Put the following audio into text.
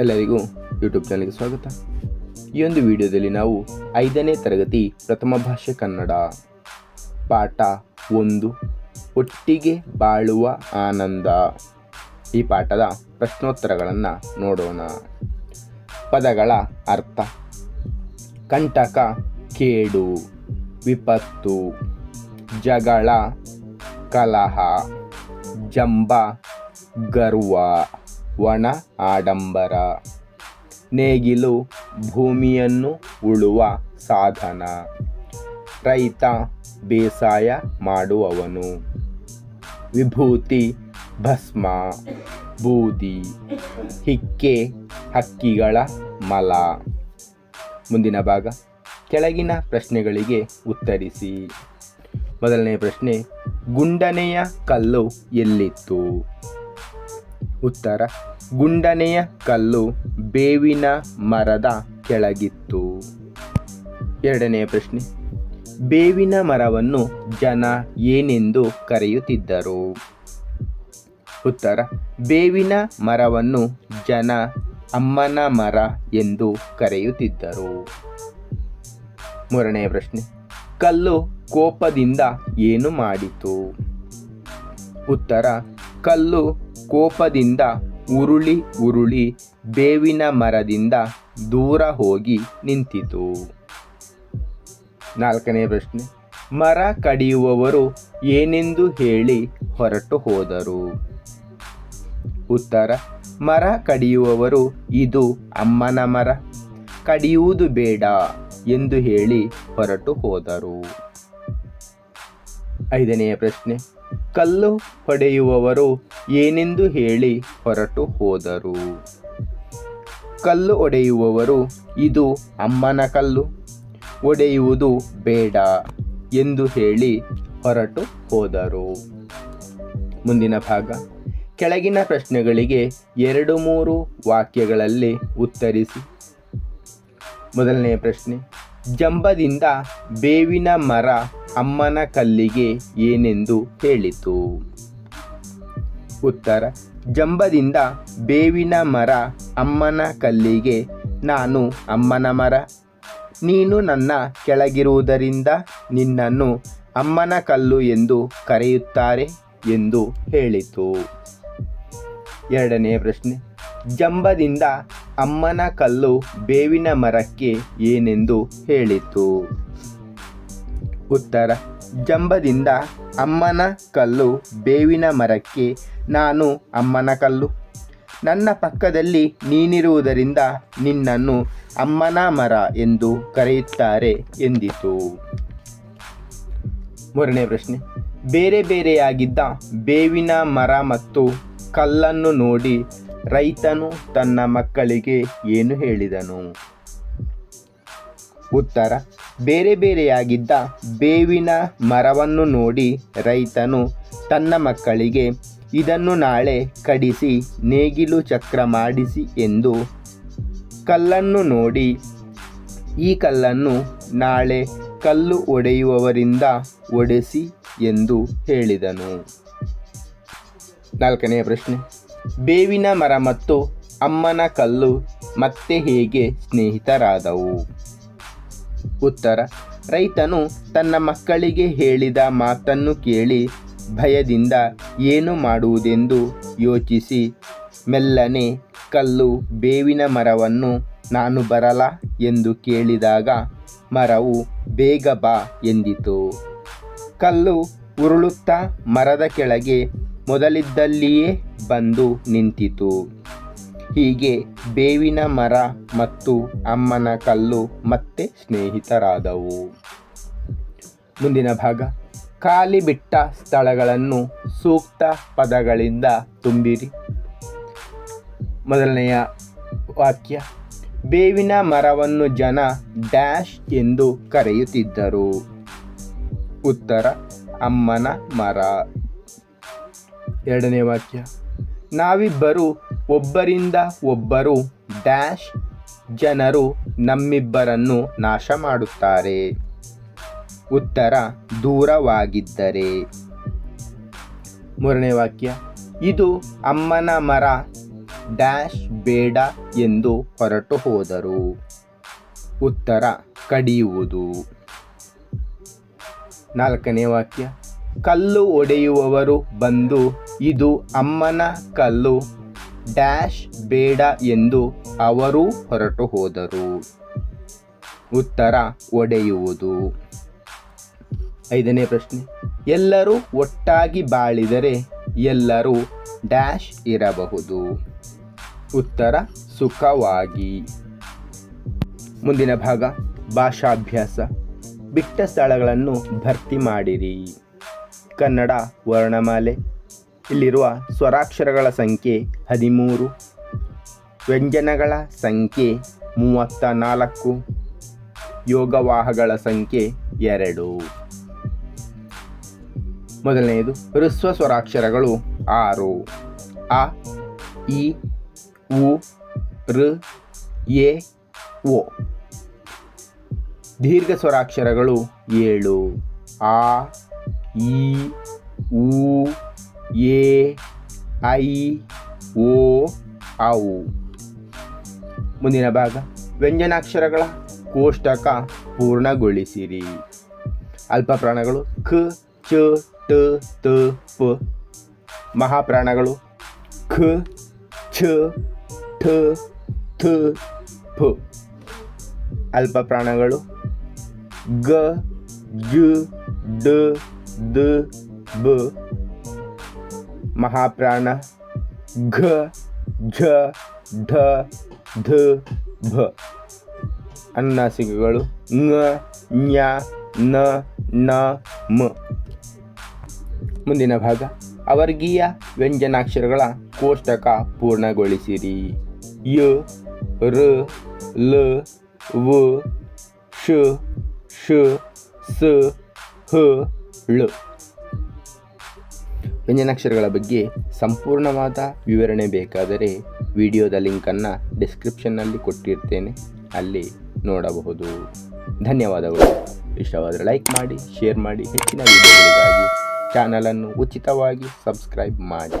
ಎಲ್ಲರಿಗೂ ಯೂಟ್ಯೂಬ್ ಚಾನಲ್ಗೆ ಸ್ವಾಗತ. ಈ ಒಂದು ವಿಡಿಯೋದಲ್ಲಿ ನಾವು ಐದನೇ ತರಗತಿ ಪ್ರಥಮ ಭಾಷೆ ಕನ್ನಡ ಪಾಠ ಒಂದು, ಒಟ್ಟಿಗೆ ಬಾಳುವ ಆನಂದ. ಈ ಪಾಠದ ಪ್ರಶ್ನೋತ್ತರಗಳನ್ನು ನೋಡೋಣ. ಪದಗಳ ಅರ್ಥ. ಕಂಟಕ, ಕೇಡು, ವಿಪತ್ತು, ಜಗಳ, ಕಲಹ, ಜಂಬ, ಗರ್ವ. ಒಣ ಆಡಂಬರ. ನೇಗಿಲು ಭೂಮಿಯನ್ನು ಉಳುವ ಸಾಧನ. ರೈತ ಬೇಸಾಯ ಮಾಡುವವನು. ವಿಭೂತಿ ಭಸ್ಮ. ಬೂದಿ ಹಿಕ್ಕೆ ಹಕ್ಕಿಗಳ ಮಲ. ಮುಂದಿನ ಭಾಗ. ಕೆಳಗಿನ ಪ್ರಶ್ನೆಗಳಿಗೆ ಉತ್ತರಿಸಿ. ಮೊದಲನೇ ಪ್ರಶ್ನೆ, ಗುಂಡನೆಯ ಕಲ್ಲು ಎಲ್ಲಿತ್ತು? ಉತ್ತರ. ಗುಂಡನೆಯ ಕಲ್ಲು ಬೇವಿನ ಮರದ ಕೆಳಗಿತ್ತು. ಎರಡನೆಯ ಪ್ರಶ್ನೆ. ಬೇವಿನ ಮರವನ್ನು ಜನ ಏನೆಂದು ಕರೆಯುತ್ತಿದ್ದರು? ಉತ್ತರ. ಬೇವಿನ ಮರವನ್ನು ಜನ ಅಮ್ಮನ ಮರ ಎಂದು ಕರೆಯುತ್ತಿದ್ದರು. ಮೂರನೆಯ ಪ್ರಶ್ನೆ. ಕಲ್ಲು ಕೋಪದಿಂದ ಏನು ಮಾಡಿತು? ಉತ್ತರ. ಕಲ್ಲು ಕೋಪದಿಂದ ಉರುಳಿ ಉರುಳಿ ಬೇವಿನ ಮರದಿಂದ ದೂರ ಹೋಗಿ ನಿಂತಿತು. ನಾಲ್ಕನೇ ಪ್ರಶ್ನೆ. ಮರ ಕಡಿಯುವವರು ಏನೆಂದು ಹೇಳಿ ಹೊರಟು ಹೋದರು. ಉತ್ತರ. ಮರ ಕಡಿಯುವವರು ಇದು ಅಮ್ಮನ ಮರ. ಕಡಿಯುವುದು ಬೇಡ ಎಂದು ಹೇಳಿ ಹೊರಟು ಹೋದರು. ಐದನೆಯ ಪ್ರಶ್ನೆ, ಕಲ್ಲು ಹೊಡೆಯುವವರು ಏನೆಂದು ಹೇಳಿ ಹೊರಟು ಹೋದರು. ಕಲ್ಲು ಒಡೆಯುವವರು ಇದು ಅಮ್ಮನ ಕಲ್ಲು ಒಡೆಯುವುದು ಬೇಡ ಎಂದು ಹೇಳಿ ಹೊರಟು ಹೋದರು. ಮುಂದಿನ ಭಾಗ, ಕೆಳಗಿನ ಪ್ರಶ್ನೆಗಳಿಗೆ ಎರಡು ಮೂರು ವಾಕ್ಯಗಳಲ್ಲಿ ಉತ್ತರಿಸಿ. ಮೊದಲನೆಯ ಪ್ರಶ್ನೆ, ಜಂಬದಿಂದ ಬೇವಿನ ಮರ ಅಮ್ಮನ ಕಲ್ಲಿಗೆ ಏನೆಂದು ಹೇಳಿತು. ಉತ್ತರ, ಜಂಬದಿಂದ ಬೇವಿನ ಮರ ಅಮ್ಮನ ಕಲ್ಲಿಗೆ, ನಾನು ಅಮ್ಮನ ಮರ. ನೀನು ನನ್ನ ಕೆಳಗಿರುವುದರಿಂದ ನಿನ್ನನ್ನು ಅಮ್ಮನ ಕಲ್ಲು ಎಂದು ಕರೆಯುತ್ತಾರೆ ಎಂದು ಹೇಳಿತು. ಎರಡನೆಯ ಪ್ರಶ್ನೆ, ಜಂಬದಿಂದ ಅಮ್ಮನ ಕಲ್ಲು ಬೇವಿನ ಮರಕ್ಕೆ ಏನೆಂದು ಹೇಳಿತು. ಉತ್ತರ. ಜಂಬದಿಂದ ಅಮ್ಮನ ಕಲ್ಲು ಬೇವಿನ ಮರಕ್ಕೆ, ನಾನು ಅಮ್ಮನ ಕಲ್ಲು. ನನ್ನ ಪಕ್ಕದಲ್ಲಿ ನೀನಿರುವುದರಿಂದ ನಿನ್ನನ್ನು ಅಮ್ಮನ ಮರ ಎಂದು ಕರೆಯುತ್ತಾರೆ ಎಂದಿತು. ಮೂರನೇ ಪ್ರಶ್ನೆ. ಬೇರೆ ಬೇರೆಯಾಗಿದ್ದ ಬೇವಿನ ಮರ ಮತ್ತು ಕಲ್ಲನ್ನು ನೋಡಿ ರೈತನು ತನ್ನ ಮಕ್ಕಳಿಗೆ ಏನು ಹೇಳಿದನು? ಉತ್ತರ. ಬೇರೆ ಬೇರೆಯಾಗಿದ್ದ ಬೇವಿನ ಮರವನ್ನು ನೋಡಿ ರೈತನು ತನ್ನ ಮಕ್ಕಳಿಗೆ, ಇದನ್ನು ನಾಳೆ ಕಡಿಸಿ, ನೇಗಿಲು ಚಕ್ರ ಮಾಡಿಸಿ ಎಂದು ಕಲ್ಲನ್ನು ನೋಡಿ. ಈ ಕಲ್ಲನ್ನು ನಾಳೆ ಕಲ್ಲು ಒಡೆಯುವವರಿಂದ ಒಡೆಸಿ ಎಂದು ಹೇಳಿದನು. ನಾಲ್ಕನೆಯ ಪ್ರಶ್ನೆ. ಬೇವಿನ ಮರ ಮತ್ತು ಅಮ್ಮನ ಕಲ್ಲು ಮತ್ತೆ ಹೇಗೆ ಸ್ನೇಹಿತರಾದವು? ಉತ್ತರ, ರೈತನು ತನ್ನ ಮಕ್ಕಳಿಗೆ ಹೇಳಿದ ಮಾತನ್ನು ಕೇಳಿ ಭಯದಿಂದ ಏನು ಮಾಡುವುದೆಂದು ಯೋಚಿಸಿ, ಮೆಲ್ಲನೆ ಕಲ್ಲು ಬೇವಿನ ಮರವನ್ನು ನಾನು ಬರಲ ಎಂದು ಕೇಳಿದಾಗ, ಮರವು ಬೇಗ ಬಾ ಎಂದಿತು. ಕಲ್ಲು ಉರುಳುತ್ತಾ ಮರದ ಕೆಳಗೆ ಮೊದಲಿದ್ದಲ್ಲಿಯೇ ಬಂದು ನಿಂತಿತು. ಹೀಗೆ ಬೇವಿನ ಮರ ಮತ್ತು ಅಮ್ಮನ ಕಲ್ಲು ಮತ್ತೆ ಸ್ನೇಹಿತರಾದವು. ಮುಂದಿನ ಭಾಗ. ಖಾಲಿ ಬಿಟ್ಟ ಸ್ಥಳಗಳನ್ನು ಸೂಕ್ತ ಪದಗಳಿಂದ ತುಂಬಿರಿ. ಮೊದಲನೆಯ ವಾಕ್ಯ. ಬೇವಿನ ಮರವನ್ನು ಜನ ಡ್ಯಾಶ್ ಎಂದು ಕರೆಯುತ್ತಿದ್ದರು. ಉತ್ತರ, ಅಮ್ಮನ ಮರ. ಎರಡನೇ ವಾಕ್ಯ. ನಾವಿಬ್ಬರು ಒಬ್ಬರಿಂದ ಒಬ್ಬರು ಡ್ಯಾಶ್ ಜನರು ನಮ್ಮಿಬ್ಬರನ್ನು ನಾಶ ಮಾಡುತ್ತಾರೆ ಉತ್ತರ, ದೂರವಾಗಿದ್ದರೆ. ಮೂರನೇ ವಾಕ್ಯ. ಇದು ಅಮ್ಮನ ಮರ, ಡ್ಯಾಶ್ ಬೇಡ ಎಂದು ಹೊರಟು ಹೋದರು. ಉತ್ತರ, ಕಡಿಯುವುದು. ನಾಲ್ಕನೇ ವಾಕ್ಯ. ಕಲ್ಲು ಒಡೆಯುವವರು ಬಂದು ಇದು ಅಮ್ಮನ ಕಲ್ಲು ಡ್ಯಾಶ್ ಬೇಡ ಎಂದು ಅವರೂ ಹೊರಟು ಹೋದರು ಉತ್ತರ ಒಡೆಯುವುದು. ಐದನೇ ಪ್ರಶ್ನೆ. ಎಲ್ಲರೂ ಒಟ್ಟಾಗಿ ಬಾಳಿದರೆ ಎಲ್ಲರೂ ಡ್ಯಾಶ್ ಇರಬಹುದು. ಉತ್ತರ ಸುಖವಾಗಿ. ಮುಂದಿನ ಭಾಗ. ಭಾಷಾಭ್ಯಾಸ. ಬಿಟ್ಟ ಸ್ಥಳಗಳನ್ನು ಭರ್ತಿ ಮಾಡಿರಿ. ಕನ್ನಡ ವರ್ಣಮಾಲೆ. ಇಲ್ಲಿರುವ ಸ್ವರಾಕ್ಷರಗಳ ಸಂಖ್ಯೆ ಹದಿಮೂರು, ವ್ಯಂಜನಗಳ ಸಂಖ್ಯೆ ಮೂವತ್ತ ನಾಲ್ಕು ಯೋಗವಾಹಗಳ ಸಂಖ್ಯೆ ಎರಡು. ಮೊದಲನೆಯದು, ಹೃಸ್ವ ಸ್ವರಾಕ್ಷರಗಳು ಆರು. ಅ, ಇ, ಉ ಋ ಎ ಒ ದೀರ್ಘ ಸ್ವರಾಕ್ಷರಗಳು ಏಳು. ಆ, ಇ, ಉ ಎ ಐ ಓ ಔ ಮುಂದಿನ ಭಾಗ ವ್ಯಂಜನಾಕ್ಷರಗಳ ಕೋಷ್ಟಕ ಪೂರ್ಣಗೊಳಿಸಿರಿ. ಅಲ್ಪ ಪ್ರಾಣಗಳು ಖ ಚ, ಟ, ತ, ಪ. ಮಹಾಪ್ರಾಣಗಳು, ಖ, ಛ, ಠ, ಥ ಫ ಅಲ್ಪ ಪ್ರಾಣಗಳು ಗ, ಜ, ಡ, ದ, ಬ. ಮಹಾಪ್ರಾಣ. ಘ, ಝ, ಢ, ಧ ಭ ಅನ್ನಾಸಿಕಗಳು. ಙ ಞ, ನ ನ, ಮ. ಮುಂದಿನ ಭಾಗ. ಅವರ್ಗೀಯ ವ್ಯಂಜನಾಕ್ಷರಗಳ ಕೋಷ್ಟಕ ಪೂರ್ಣಗೊಳಿಸಿರಿ. ಯ, ರ, ಲ, ವ, ಶ ಶ, ಸ, ಹ, ಳ. ವ್ಯಂಜನಾಕ್ಷರಗಳ ಬಗ್ಗೆ ಸಂಪೂರ್ಣವಾದ ವಿವರಣೆ ಬೇಕಾದರೆ ವಿಡಿಯೋದ ಲಿಂಕನ್ನು ಡಿಸ್ಕ್ರಿಪ್ಷನ್ನಲ್ಲಿ ಕೊಟ್ಟಿರ್ತೇನೆ. ಅಲ್ಲಿ ನೋಡಬಹುದು. ಧನ್ಯವಾದಗಳು. ಇಷ್ಟವಾದರೆ ಲೈಕ್ ಮಾಡಿ, ಶೇರ್ ಮಾಡಿ, ಹೆಚ್ಚಿನ ವಿಡಿಯೋಗಳಿಗಾಗಿ ಚಾನಲನ್ನು ಉಚಿತವಾಗಿ ಸಬ್ಸ್ಕ್ರೈಬ್ ಮಾಡಿ.